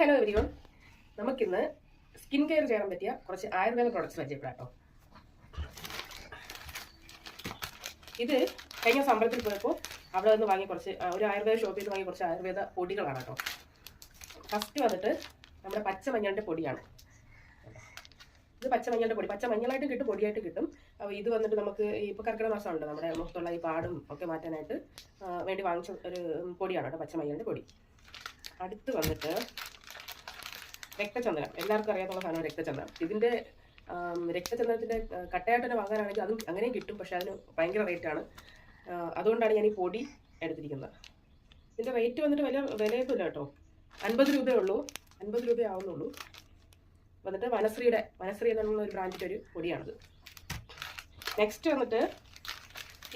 Hello everyone. നമുക്കിന്ന് skin care ചെയ്യാൻ പറ്റിയ കുറച്ച് ആയുർവേദ പ്രൊഡക്ട്സ് പരിചയപ്പെടാട്ടോ. ഇത് കഴിഞ്ഞ സമ്പളത്തിൽ പോയപ്പോൾ അവിടെ നിന്ന് വാങ്ങിയ കുറച്ച് ഒരു ആയുർവേദ ഷോപ്പിൽ നിന്ന് വാങ്ങിയ കുറച്ച് ആയുർവേദ പൊടികളാണ് കേട്ടോ ഫസ്റ്റ് വന്നിട്ട് നമ്മുടെ പച്ചമഞ്ഞളിന്റെ പൊടിയാണ്. ഇത് പച്ചമഞ്ഞളുടെ പൊടി. പച്ചമഞ്ഞളായിട്ട് കിട്ടും പൊടിയായിട്ട് കിട്ടും. അപ്പോൾ ഇത് വന്നിട്ട് നമുക്ക് ഇപ്പോൾ കർക്കിടക മാസമുണ്ട് നമ്മുടെ മുഖത്തുള്ള ഈ പാടും ഒക്കെ മാറ്റാനായിട്ട് വേണ്ടി വാങ്ങിച്ച ഒരു പൊടിയാണ് കേട്ടോ പച്ചമഞ്ഞളുടെ പൊടി. അടുത്ത് വന്നിട്ട് രക്തചന്ദനം. എല്ലാവർക്കും അറിയാത്തുള്ള സാധനം രക്തചന്ദനം. ഇതിന്റെ രക്തചന്ദനത്തിന്റെ തന്നെ വാങ്ങാനാണെങ്കിൽ അതും അങ്ങനെയും കിട്ടും പക്ഷേ അതിന് ഭയങ്കര റേറ്റാണ്. അതുകൊണ്ടാണ് ഞാൻ ഈ പൊടി എടുത്തിരിക്കുന്നത്. ഇതിന്റെ റേറ്റ് വന്നിട്ട് വില വിലയൊന്നുമില്ല കേട്ടോ. അൻപത് രൂപയേ ഉള്ളൂ. അൻപത് രൂപയേ ആവുന്നുള്ളൂ. വന്നിട്ട് വനശ്രീയുടെ വനശ്രീ എന്നുള്ള ഒരു ബ്രാൻഡിന്റെ ഒരു പൊടിയാണിത്. നെക്സ്റ്റ് വന്നിട്ട്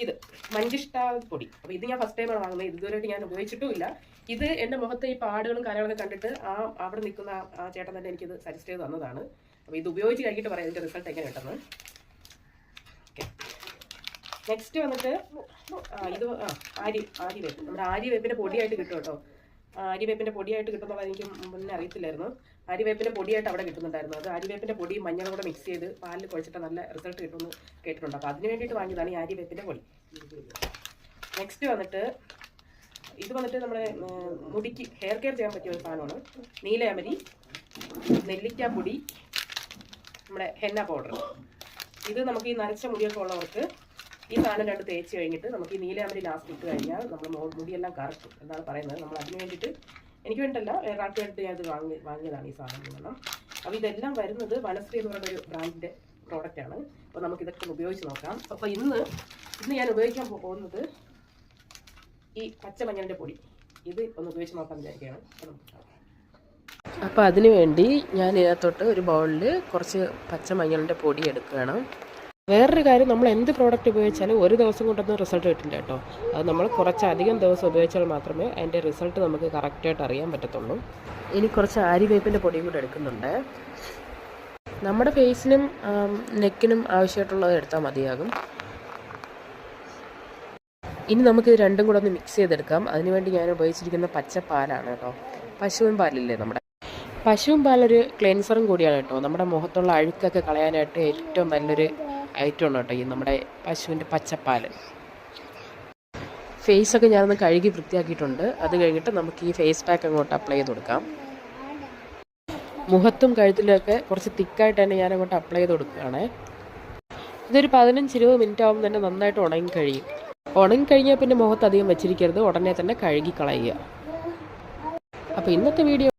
ഇത് മഞ്ചിഷ്ട പൊടി. അപ്പോൾ ഇത് ഞാൻ ഫസ്റ്റ് ടൈമാണ് വാങ്ങുന്നത്. ഇതുവരെയായിട്ട് ഞാൻ ഉപയോഗിച്ചിട്ടുമില്ല. ഇത് എന്റെ മുഖത്തെ ഈ പാടുകളും കാര്യങ്ങളൊക്കെ കണ്ടിട്ട് ആ അവിടെ നിൽക്കുന്ന ആ- ചേട്ടൻ തന്നെ എനിക്കിത് സജസ്റ്റ് ചെയ്ത് തന്നതാണ്. അപ്പോൾ ഇത് ഉപയോഗിച്ച് കഴിഞ്ഞിട്ട് പറയാം ഇതിന്റെ റിസൾട്ട് എങ്ങനെ കിട്ടുന്നത് നെക്സ്റ്റ് വന്നിട്ട് ഇത് ആരി ആരി വേപ്പ്. നമ്മുടെ ആരി വേപ്പിന്റെ പൊടിയായിട്ട് കിട്ടും കേട്ടോ. ആര്യവേപ്പിന്റെ പൊടിയായിട്ട് കിട്ടുന്നത് എനിക്ക് മുന്നേ അറിയത്തില്ലായിരുന്നു. അരിവേപ്പിന്റെ പൊടിയായിട്ട് അവിടെ കിട്ടുന്നുണ്ടായിരുന്നു. അത് അരിവേപ്പിന്റെ പൊടി മഞ്ഞളും കൂടെ മിക്സ് ചെയ്ത് പാലിൽ കുഴച്ചിട്ട് നല്ല റിസൾട്ട് കിട്ടുമെന്ന് കേട്ടിട്ടുണ്ട്. അപ്പോൾ അതിന് വേണ്ടിയിട്ട് വാങ്ങിയതാണ് ഈ അരിവേപ്പിന്റെ പൊടി. നെക്സ്റ്റ് വന്നിട്ട് ഇത് വന്നിട്ട് നമ്മുടെ മുടിക്ക് ഹെയർ കെയർ ചെയ്യാൻ പറ്റിയ ഒരു സാധനമാണ്. നീലയമരി നെല്ലിക്കാപ്പൊടി നമ്മുടെ ഹെന്ന പൗഡർ ഇത് നമുക്ക് ഈ നരച്ച മുടിയൊക്കെ ഉള്ളവർക്ക് ഈ സാധനം രണ്ട് തേച്ച് കഴിഞ്ഞിട്ട് നമുക്ക് ഈ നീലയമരി ലാസ്റ്റ് ഇട്ട് കഴിഞ്ഞാൽ നമ്മൾ മുടിയെല്ലാം കറക്കും. എന്നാണ് പറയുന്നത്? നമ്മൾ അതിന് വേണ്ടിയിട്ട് എനിക്ക് വേണ്ടല്ല വേറൊരാൾക്ക് വേണ്ടിയിട്ട് ഞാൻ വാങ്ങി വാങ്ങിയതാണ് ഈ സാധനം എന്ന് അപ്പോൾ ഇതെല്ലാം വരുന്നത് വനശ്രീ എന്ന് പറയുന്ന ഒരു ബ്രാൻഡിന്റെ പ്രോഡക്റ്റാണ് അപ്പോൾ നമുക്കിതൊക്കെ ഉപയോഗിച്ച് നോക്കാം. അപ്പോൾ ഇന്ന് ഇന്ന് ഞാൻ ഉപയോഗിക്കാൻ പോകുന്നത് ഈ പച്ചമഞ്ഞളിന്റെ പൊടി. ഇത് ഒന്ന് ഉപയോഗിച്ച് നോക്കാൻ വിചാരിക്കുകയാണ്. അപ്പോൾ നമുക്ക് അപ്പോൾ അതിനുവേണ്ടി ഞാൻ ഇതിനകത്തോട്ട് ഒരു ബൗളിൽ കുറച്ച് പച്ചമഞ്ഞളിന്റെ പൊടി എടുക്കുകയാണ്. വേറൊരു കാര്യം നമ്മൾ എന്ത് പ്രോഡക്റ്റ് ഉപയോഗിച്ചാലും ഒരു ദിവസം കൊണ്ടൊന്നും റിസൾട്ട് കിട്ടില്ല കേട്ടോ. അത് നമ്മൾ കുറച്ചധികം ദിവസം ഉപയോഗിച്ചാൽ മാത്രമേ അതിന്റെ റിസൾട്ട് നമുക്ക് കറക്റ്റായിട്ട് അറിയാൻ പറ്റത്തുള്ളൂ. ഇനി കുറച്ച് ആര്യവേപ്പിന്റെ പൊടിയും കൂടെ എടുക്കുന്നുണ്ട്. നമ്മുടെ ഫേസിനും നെക്കിനും ആവശ്യമായിട്ടുള്ളത് എടുത്താൽ മതിയാകും. ഇനി നമുക്ക് ഇത് രണ്ടും കൂടെ ഒന്ന് മിക്സ് ചെയ്തെടുക്കാം. അതിനുവേണ്ടി ഞാൻ ഉപയോഗിച്ചിരിക്കുന്ന പച്ച പാലാണ് കേട്ടോ. പശുവിൻ പാലില്ലേ നമ്മുടെ? പശുവും പാലൊരു ക്ലെൻസറും കൂടിയാണ് കേട്ടോ. നമ്മുടെ മുഖത്തുള്ള അഴുക്കൊക്കെ കളയാനായിട്ട് ഏറ്റവും നല്ലൊരു ഐറ്റമാണ് കേട്ടോ ഈ നമ്മുടെ പശുവിന്റെ പച്ചപ്പാൽ ഫേസൊക്കെ ഞാനൊന്ന് കഴുകി വൃത്തിയാക്കിയിട്ടുണ്ട്. അത് കഴിഞ്ഞിട്ട് നമുക്ക് ഈ ഫേസ് പാക്ക് അങ്ങോട്ട് അപ്ലൈ ചെയ്ത് കൊടുക്കാം. മുഖത്തും കഴുത്തിലൊക്കെ കുറച്ച് തിക്കായിട്ട് തന്നെ ഞാൻ അങ്ങോട്ട് അപ്ലൈ ചെയ്ത് കൊടുക്കുകയാണ്. ഇതൊരു പതിനഞ്ച് ഇരുപത് മിനിറ്റ് ആകുമ്പോൾ തന്നെ നന്നായിട്ട് ഉണങ്ങി കഴിയും. ഉണങ്ങി കഴിഞ്ഞാൽ പിന്നെ മുഖത്ത് അധികം വെച്ചിരിക്കരുത്. ഉടനെ തന്നെ കഴുകി കളയുക. അപ്പോൾ ഇന്നത്തെ വീഡിയോ